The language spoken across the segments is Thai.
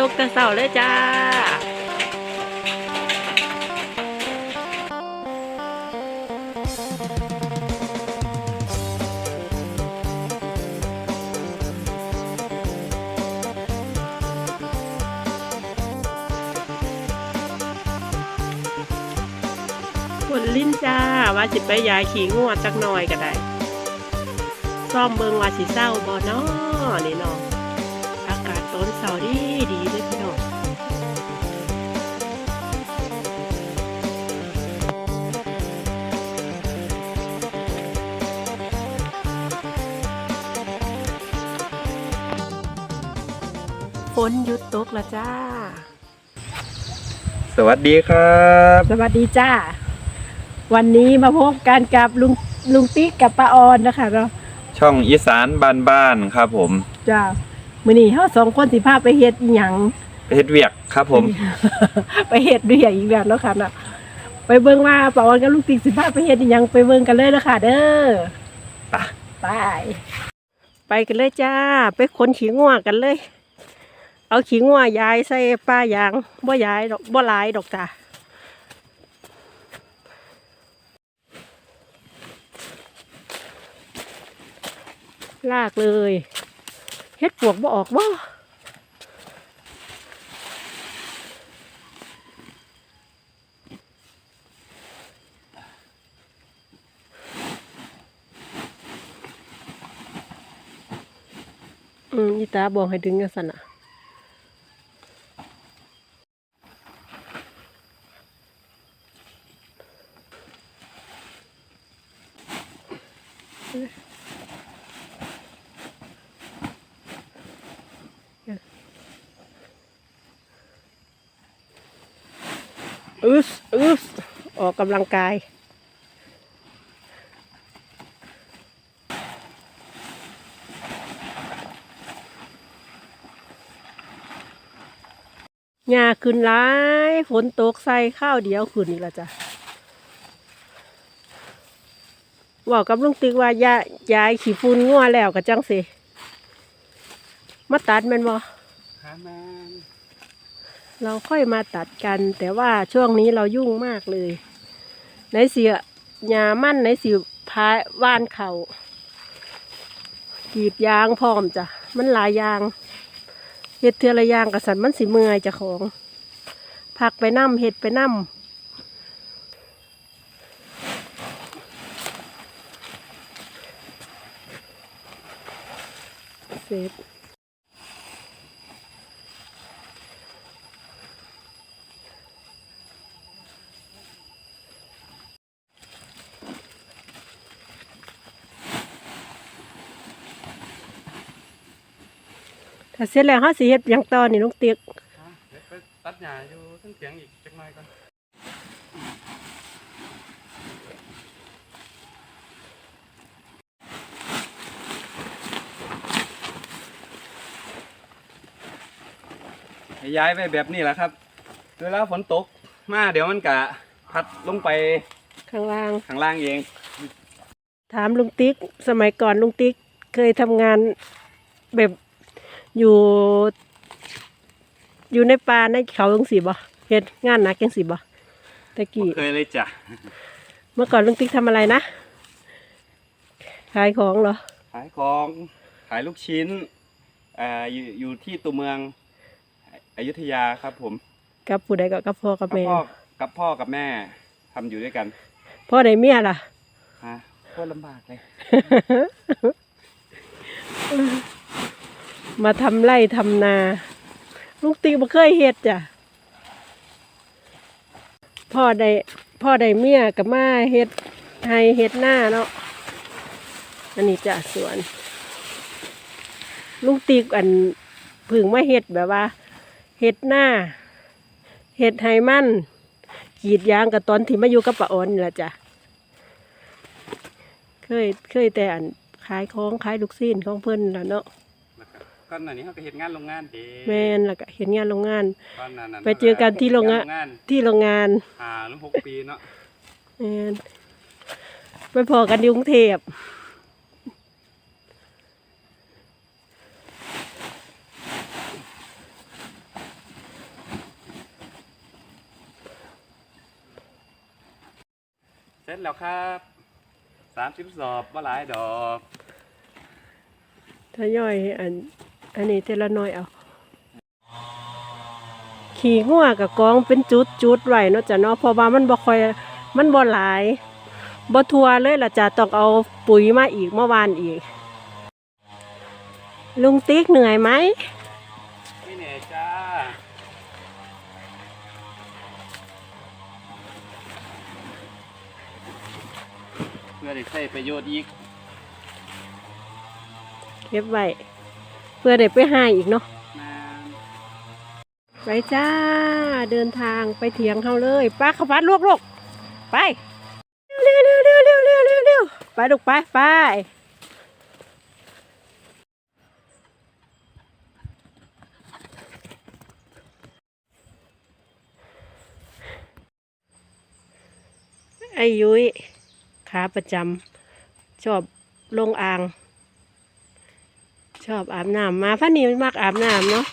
ตกแต่เสาเลยจ้า ฝนลิ้นจ้า ว่าสิไปยายขี่งวดจักหน่อยก็ได้ ซ่อมเบิงว่าสิเศร้าบ่เนาะนี่เนาะ นหยุดตกแล้วจ้า สวัสดีครับ สวัสดีจ้า วันนี้มาพบกันกับลุงลุงติ๊กกับป้าออนนะคะเราะช่องอีสานบ้านบ้านๆครับผมจ้ามื้อนี้เฮาสองคนสิพาไปเฮ็ดอิหยังไปเฮ็ดเวียกครับผม ไปเฮ็ดด้วยอีกแล้วเนาะค่ะเนาะไปเบิ่งว่าป้าออนกับลุงติ๊กสิพาไปเฮ็ดอิหยังไปเบิ่งกันเลยเนาะค่ะเด้อไป ไป ไปกันเลยจ้า ไปขนขี้งัวกันเลย เอาขี้งัวยายใส่ป้ายางบ่ยายดอกบ่หลายดอกจ้าลากเลยเฮ็ดปวกบ่ออกบ่อืมอีตาบอกให้ดึงกันสันอะ อึสอึสออกกำลังกาย หญ้าขึ้นร้าย ฝนตกใส่ข้าวเดียวขึ้นนี่ละจ้ะ บอกกับลุงติ๊กว่ายายายขี่ฝุ่นงัวแล้วกับจังสิมาตัดแมันบ่เราค่อยมาตัดกัน แต่ว่าช่วงนี้เรายุ่งมากเลยไหนเสียหญ้ามั่นไหนสิพาว่านเขากรีดยางพร้อมจ้ะมันหลายอยางเห็ดเทือละอยางกับสันมันสิเมื่อยเจะของผักไปน้ำเห็ดไปน้ำ เสร็จถ้าเสร็จแล้วเขาสิเฮ็ดหยังต่อนี่ลุงตียกเดี๋ยวไปตัดหญ้าอยู่ทั้งเสียงอีกจักหน่อยก่อน ให้ย้ายไปแบบนี้แหละครับ เวลาฝนตกมาเดี๋ยวมันกะพัดลงไปข้างล่าง ข้างล่างเอง ถามลุงติ๊ก สมัยก่อนลุงติ๊กเคยทำงานแบบอยู่ อยู่ในป่าในเขาจังสีบ่เฮ็ดงานหนักจังสีบ่ตะกี้เคยเลยจ้ะ เมื่อก่อนลุงติ๊กทำอะไรนะ ขายของเหรอ ขายของ ขายลูกชิ้นอ่าอยู่อยู่ที่ตัวเมือง อยุธยาครับ ผมกับผู้ใดก็กับพ่อกับกับแม่พ่อกับพ่อกับแม่ทำอยู่ด้วยกันพ่อใดเมียล่ะ ฮะโคตรลำบากเลยมาทำไร่ทำนาลุงติ๊กบ่เคยเฮ็ดจ้ะพ่อได้พ่อได้เมียกับมาเฮ็ดให้เฮ็ดหน้าเนาะอันนี้จ้ะสวนลุงติ๊กอันผึ่งมาเฮ็ดแบบว่า เฮ็ดหน้าเฮ็ดให้มันกรีดยางกับตอนที่มาอยู่กับป้าออนนี่ล่ะจ้ะ เคยเคยแต่อันขายของขายลูกซีนของเพิ่นล่ะเนาะก่อนหน้านี้เขาก็เห็นงานโรงงานเด้แม่นแล้วก็เห็นงานโรงงาน ก่อนหน้านั้นไปเจอกันที่โรงงานงานที่โรงงานอ่าลุงหกปีเนาะ แม่นไปพอกันที่กรุงเทพ เสร็จแล้วครับสามสิบสอบว่าหลายดอกถ้าย่อยอันอันนี้เทละน้อยเอา ขี่งัวกับกองเป็นจุดจุดๆไว้เนาะจ้ะเนาะเพราะว่ามันบ่ค่อยมันบ่หลายบ่ทัวเลยล่ะจ้ะต้องเอาปุ๋ยมาอีกเมื่อวานอีก ลุงติ๊กเหนื่อยไหม นี่เหน่อยจ้า เพื่อ ได้ใช้ประโยชน์อีกเก็บไว้เพื่อได้ไปหาอีกเนาะนะไปจ้าเดินทางไปเถียงเขาเลยป้าขวัดลวกลวกๆไปเร็วเร็วเร็วเร็วเร็วเร็วเร็วไปลูกไปไปไอ้ยุ้ย ขาประจำชอบลงอ่าง ชอบอาบน้ำมาพันนี้มักอาบน้ำเนาะ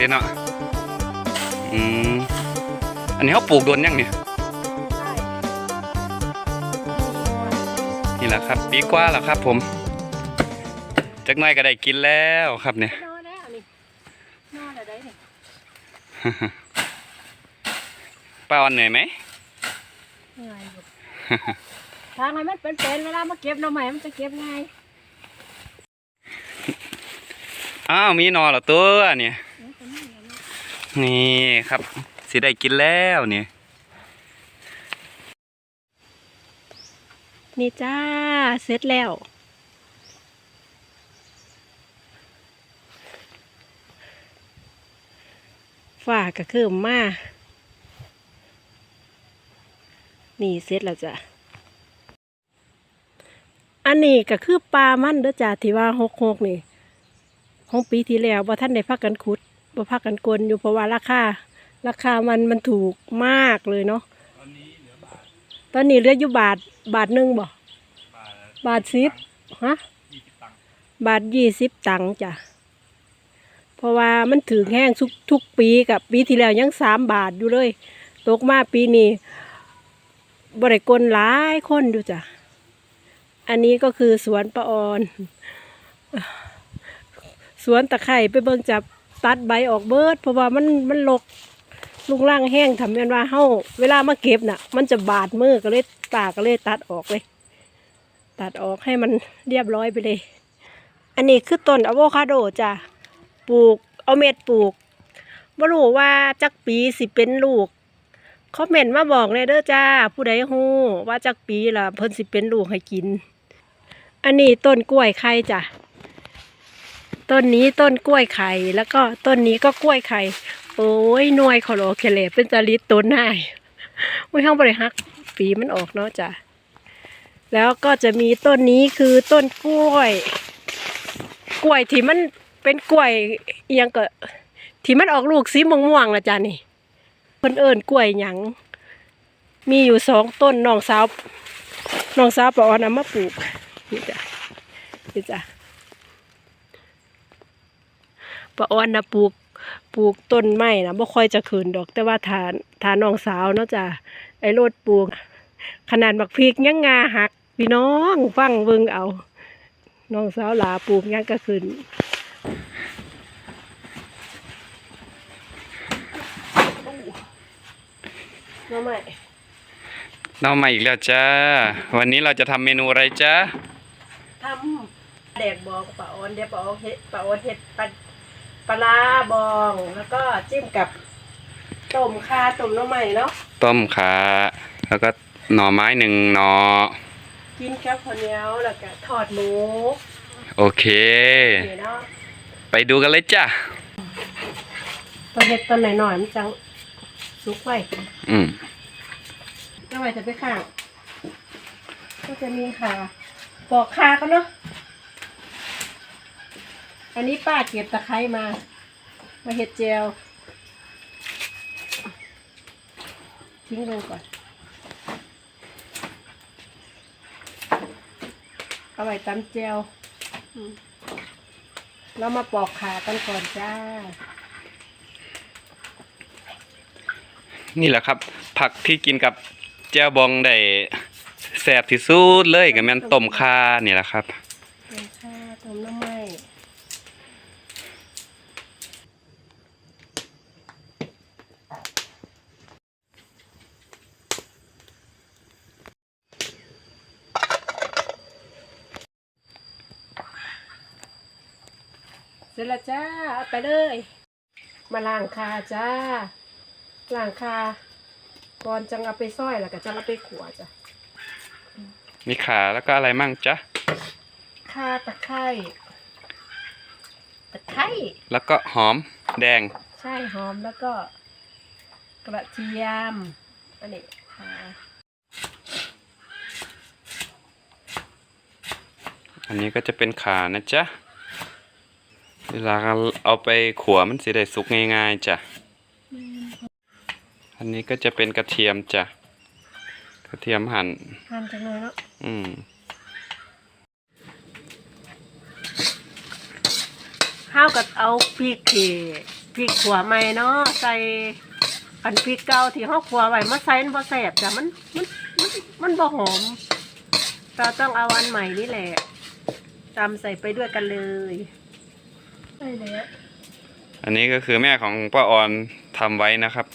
เด้เนาะอืมอันนี้เขาปลูกโดนยังเนี่ยนี่แหละครับ ปีกว่าแล้วครับ ผมจักหน่อยก็ได้กินแล้วครับเนี่ยนอนแล้วนี่นอนอะไรเนี่ยป้าออนเหนื่อยไหมเหนื่อยอยู่ทางให้มันเป็นๆเวลามาเก็บหน่อไม้มันจะเก็บไงายอ้าวมีหนอเหรอตัวเนี่ย นี่ครับสิได้กินแล้วเนี่ยนี่จ้า เสร็จแล้วฝ้าก็คือมา นี่เสร็จแล้วจ้ะ อันนี้ก็คือปลามันเด้อจ้ะที่ว่าหกหกนี่ ของปีที่แล้วว่าท่านได้พักกันขุด ว่าพักกันกลอยู่เพราะว่าราคาราคามันมันถูกมากเลยเนาะตอนนี้เหลือบาทตอนนี้เหลืออยู่บาทบาทหนึ่งบ่บาทบาทสิบฮะยี่สิบตังค์บาทยี่สิบตังค์จ้ะเพราะว่ามันถึงแห้งทุกทุกปีกับปีที่แล้วยังสามบาทอยู่เลย ตกมาปีนี้บริกรหลายคนอยู่จ้ะอันนี้ก็คือสวนปะออน สวนตะไคร่ไปเบิ่งจับ ตัดใบออกเบิด เพราะว่ามันมันลกลุงล่างแห้งทำเป็นว่าเฮาเวลามาเก็บน่ะ มันจะบาดมือก็เลยตาก็เลยตัดออกเลย ตัดออกให้มันเรียบร้อยไปเลย อันนี้คือต้นอะโวคาโดจ้ะปลูกเอาเม็ดปลูกบ่รู้ว่าจักปีสิเป็นลูกคอมเมนต์มาบอกเลยเด้อจ้า ผู้ใดฮู้ว่าจักปีล่ะเพิ่นสิเป็นลูกให้กิน อันนี้ต้นกล้วยไข่จ้ะ ต้นนี้ต้นกล้วยไข่ แล้วก็ต้นนี้ก็กล้วยไข่ โอ้ยหน่วยขอโลเคเลเป็นจริตต้นให้โอ้ยห้องบริฮักปีมันออกเนาะจ้ะแล้วก็จะมีต้นนี้คือต้นกล้วย กล้วยที่มันเป็นกล้วยอิหยังก็ที่มันออกลูกสีม่วงๆนะจ๊ะนี่เพิ่นเอิ้นกล้วยหยังมีอยู่สองต้นน้องสาวน้องสาวปออนเอามาปลูกนี่จ้ะนี่จ้ะ ปออนนะปลูกปลูกต้นไม้นะบ่ค่อยจะขืนดอก แต่ว่าทานทานน้องสาวเนาะจ้ะไอ้โรดปลูก ขนาดบักพริกยังงาหักพี่น้องฟังเบิ่งเอา น้องสาวหลาปลูกยังก็ขึ้นน้องใหม่เรามาอีกแล้วจ้า วันนี้เราจะทำเมนูอะไรจ้าทำแดกบองปลาออนเดี๋ยวปลาออนเห็ดปลาออนเห็ดปลา ปลาร้าบองแล้วก็จิ้มกับต้มข่าต้มน้องใหม่เนาะต้มขาแล้วก็หน่อไม้หนึ่งหน่อกินกับข้าวเหนียวแล้วก็ทอดหมูโอเค นี่เนาะไปดูกันเลยจ้าตัวเห็ดตัวหน่อยๆมันจังสุกไว้อืมน้องใหม่จะไปข้างก็จะมีขาปอกคาก็เนาะ อันนี้ป้าเก็บตะไคร้มา มาเห็ดเจลทิ้งลงก่อน เอาไว้ตำเจลแล้วมาปอกขากันก่อนจ้า นี่แหละครับ ผักที่กินกับแจ่วบองได้แซ่บที่สุดเลยกับแม่นต้มข่านี่แหละครับ ต้มข่าต้มน้ำไม้เสร็จแล้วจ้า เอาไปเลย มาล้างคาจ้าล้างคาก่อนจังเอาไปซ้อยแล้วก็จังเอาไปขัวจ้ะมีขาแล้วก็อะไรมั่งจ๊ะข่าตะไคร้ตะไคร้แล้วก็หอมแดง ใช่หอมแล้วก็ กระเทียมอันนี้ค่ะอันนี้ก็จะเป็นขานะจ๊ะ เวลาเอาไปขัวมันสิได้สุกง่ายๆจ้ะ อันนี้ก็จะเป็นกระเทียมจ้ะ กระเทียมหั่นทานจังเลยเนาะ อืมข้าวกับเอาพริกที่พริกขัวใหม่เนาะใส่อันพริกเก่าที่ห้าขัวไว้มาใส่มันบ่แสบจ้ะมันมันมันมันบ่หอมเราต้องเอาอันใหม่นี่แหละตำใส่ไปด้วยกันเลย ใช่แล้วอันนี้ก็คือแม่ของป้าออนทำไว้นะครับ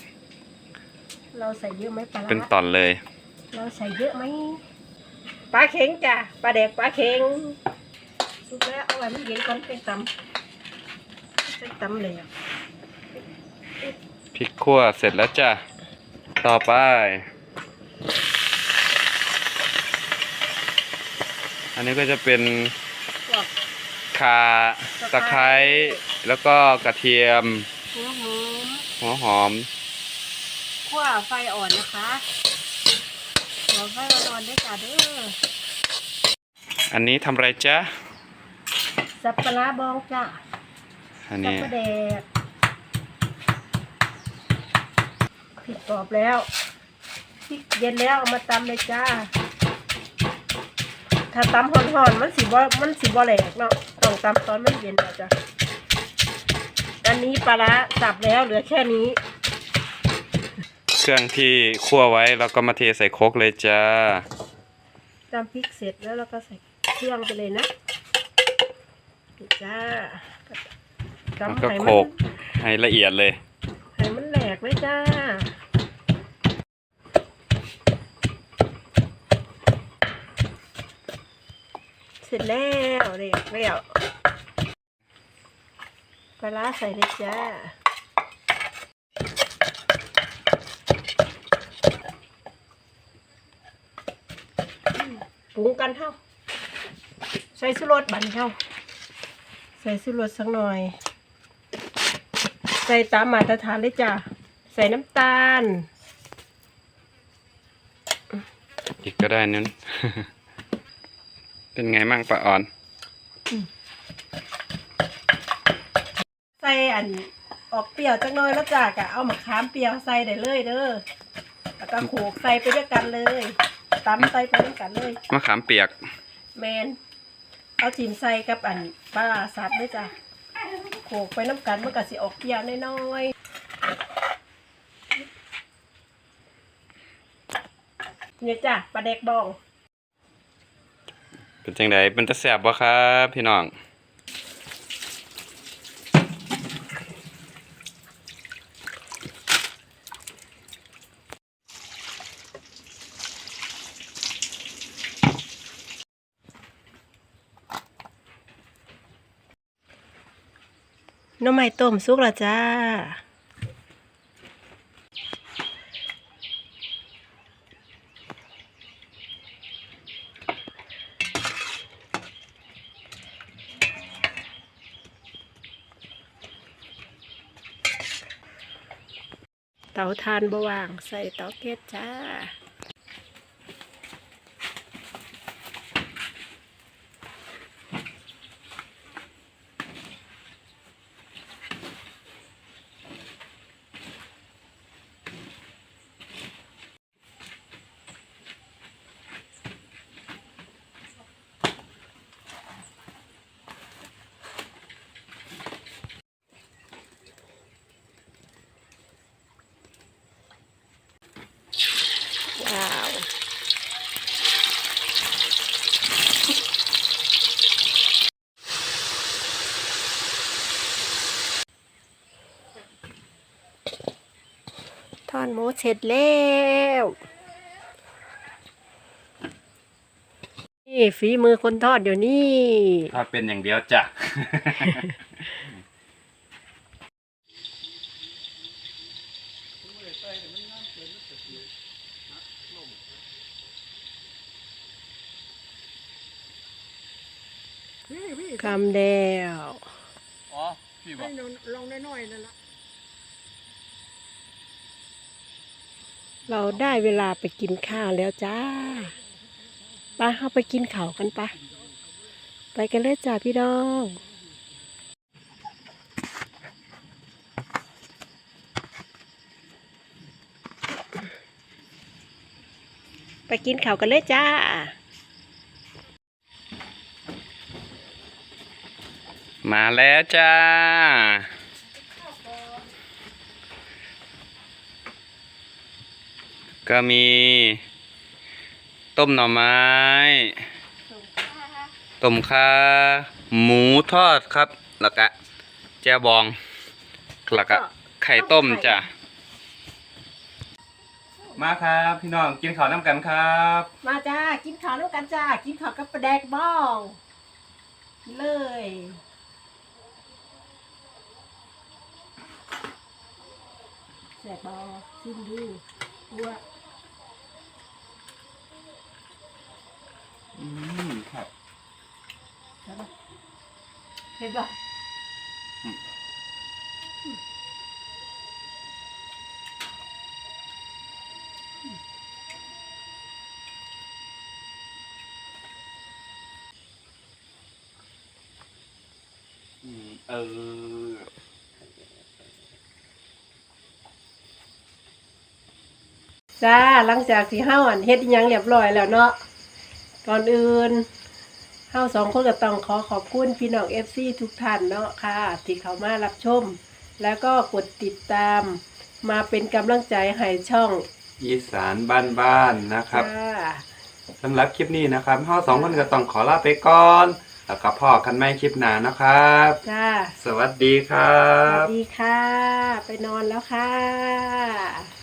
เราใส่เยอะไหมปลาร้าเป็นตอนเลย เราใส่เยอะไหมปลาเข็งจ้ะปลาแดกปลาเข็งสุกแล้วเอาไว้มันเย็นก่อนเป็นตำเป็นตำเลยอะพริกขั่วเสร็จแล้วจ้ะ ต่อไป อันนี้ก็จะเป็นพวก ข่าตะไคร้แล้วก็กระเทียม หัวหอมหัวหอมคั่วไฟอ่อนนะคะหัวไฟอ่อนๆด้วยจ้าเด้ออันนี้ทำอะไรจ๊ะสับปะรดบองจ้าอันสับนี้ปะแดกพริกกรอบแล้วพริกเย็นแล้วเอามาตำเลยจ้า ถ้าตำห่อนๆมันสิบ่มันสิบ่แหลกเนาะ ต้องตำตอนมันเย็นเอาจ้ะอันนี้ปลาร้าสับแล้วเหลือแค่นี้ เครื่องที่คั่วไว้แล้วก็มาเทใส่โครกเลยจ้าตำพริกเสร็จแล้วเราก็ใส่เครื่องไปเลยนะนี่จ้าแล้วตำก็ให้โขมักให้ละเอียดเลยให้มันแหลกเลยจ้า เสร็จแล้วเรียกแล้วป ลาร้าใส่เลยจ้าปรุงกันเท่า ใส่สุรสบันเท่า ใส่สุรสสักหน่อย ใส่ตามมาตรฐานเลยจ้ะใส่น้ำตาล อีกก็ได้นั้น เป็นไงมั่งปะอ่อนใส่ อันออกเปรี้ยวจังน้อยแล้วจ้ะกะเอามะขามเปรี้ยวใส่ได้เลยเด้อแล้วก็โขลกใส่ไปด้วยกันเลยตำใส่ไปด้วยกันเลยมะขามเปียก แมนเอาจิ้มใส่กับอันปลาร้าสับด้วยจ้ะโขลกไปน้ำกันมันก็สิออกเปรี้ยวน้อยๆเนี่ยจ้ะปลาแดกบอง เป็นจังไดเป็นตะแสบบ่ครับ พี่น้อง น้ำไม้ต้มสุกแล้วจ้า เตาทานบว่าง ใส่เตาแก๊สจ้า ว้าว ทอดหมูเสร็จแล้วนี่ฝีมือคนทอดเดี๋ยวนี้ถ้าเป็นอย่างเดียวจ้ะ คำเดียวอ๋อพี่บอกลงน้อยๆนั่นละ เราได้เวลาไปกินข้าวแล้วจ้าไปเข้าไปกินข้าวกันปะไปกันเลยจ้าพี่น้องไปกินข้าวกันเลยจ้า มาแล้วจ้า ก็มี ต้มหน่อไม้ ต้มข่าหมูทอดครับ แล้วก็แจ่วบอง แล้วก็ไข่ต้มจ้ะ มาครับ พี่น้องกินข้าวน้ำกันครับ มาจ้า กินข้าวด้วยกันจ้า กินข้าวกับปลาแดกบ้องกินเลย แสบบอชิมดูวัว อืมครับเห็นป่ะเออ จ้าหลังจากที่เฮาอันเฮ็ดอิหยังเรียบร้อยแล้วเนาะ ก่อนอื่นเฮาสองคนก็ต้องขอขอบคุณพี่น้อง FC ทุกท่านเนาะค่ะ ที่เขามารับชม แล้วก็กดติดตาม มาเป็นกำลังใจให้ช่องอีสานบ้านๆนะครับจ้าสำหรับคลิปนี้นะครับเราสองคนก็ต้องขอลาไปก่อน แล้วก็พ่อกันไม่คลิปหน้านะครับ จ้าสวัสดีครัสวับสดีค่ะ ไปนอนแล้วค่ะ